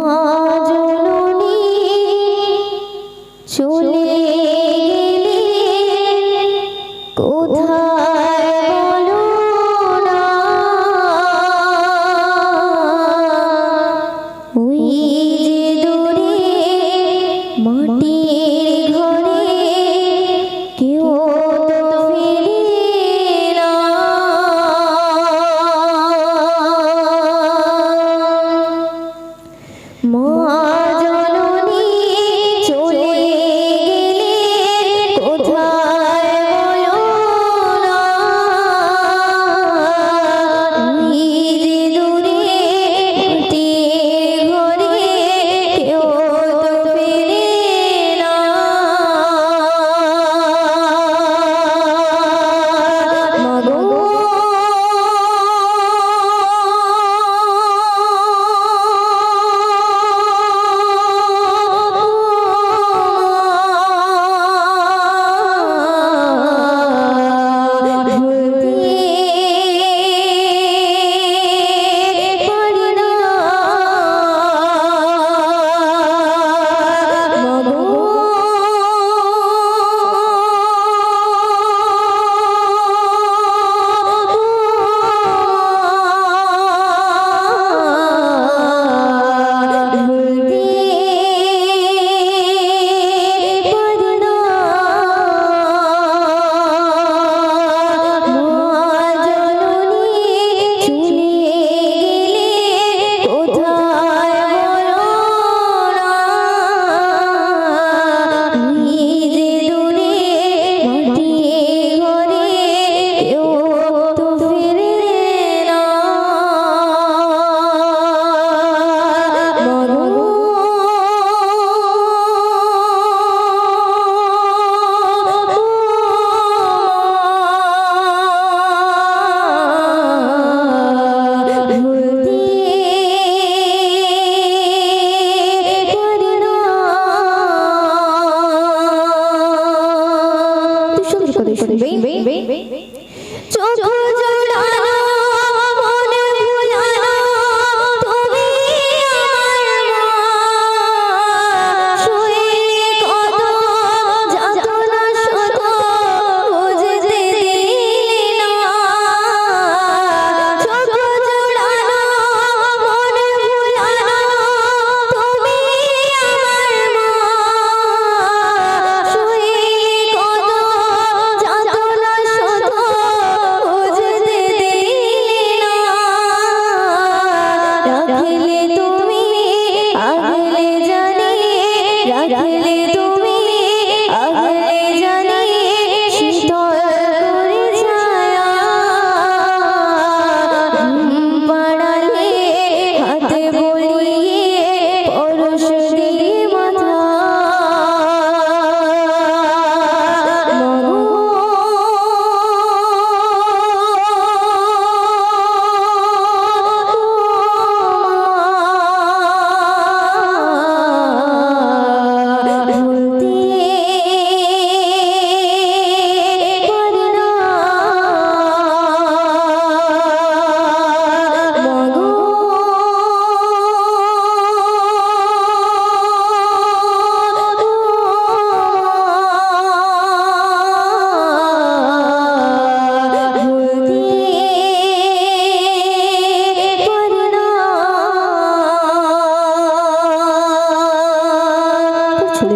Oh. চোখ জোড়ানো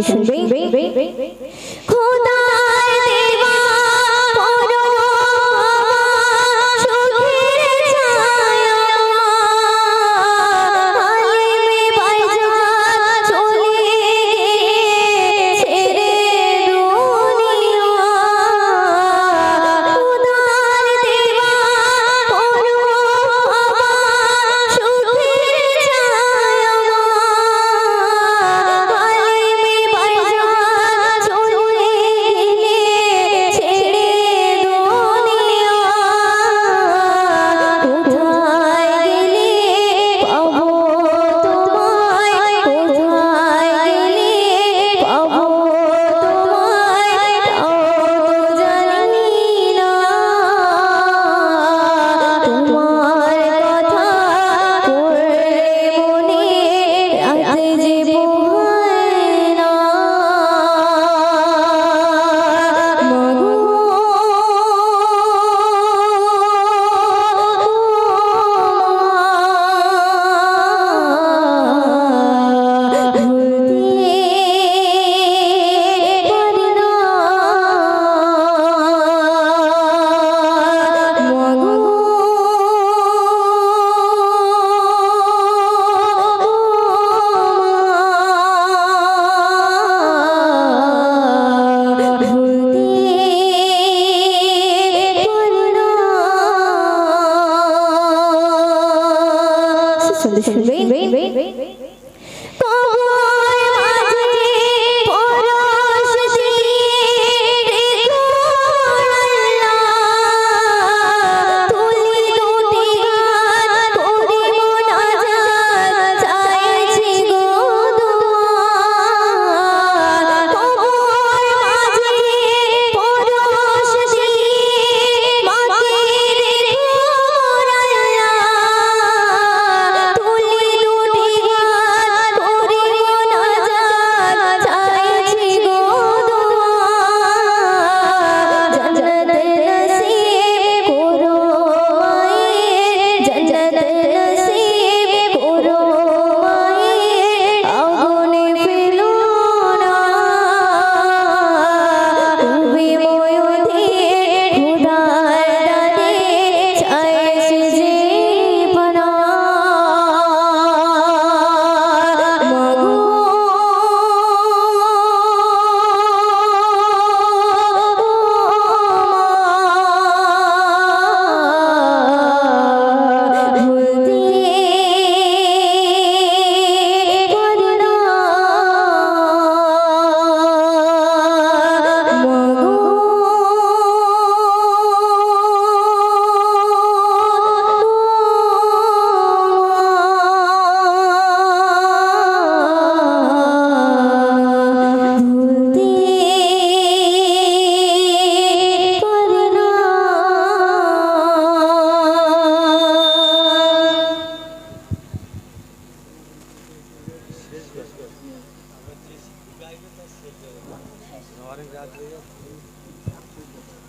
全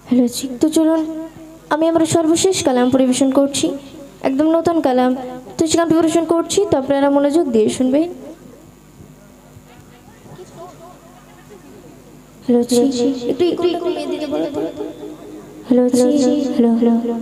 hello ঠিক তো চলুন, আমি আমার সর্বশেষ কালাম পরিবেশন করছি, একদম নতুন কালাম। তো সেখানে পরিবেশন করছি, তো আপনারা মনোযোগ দিয়ে শুনবেন। হ্যালো একটু হ্যালো হ্যালো হ্যালো হ্যালো।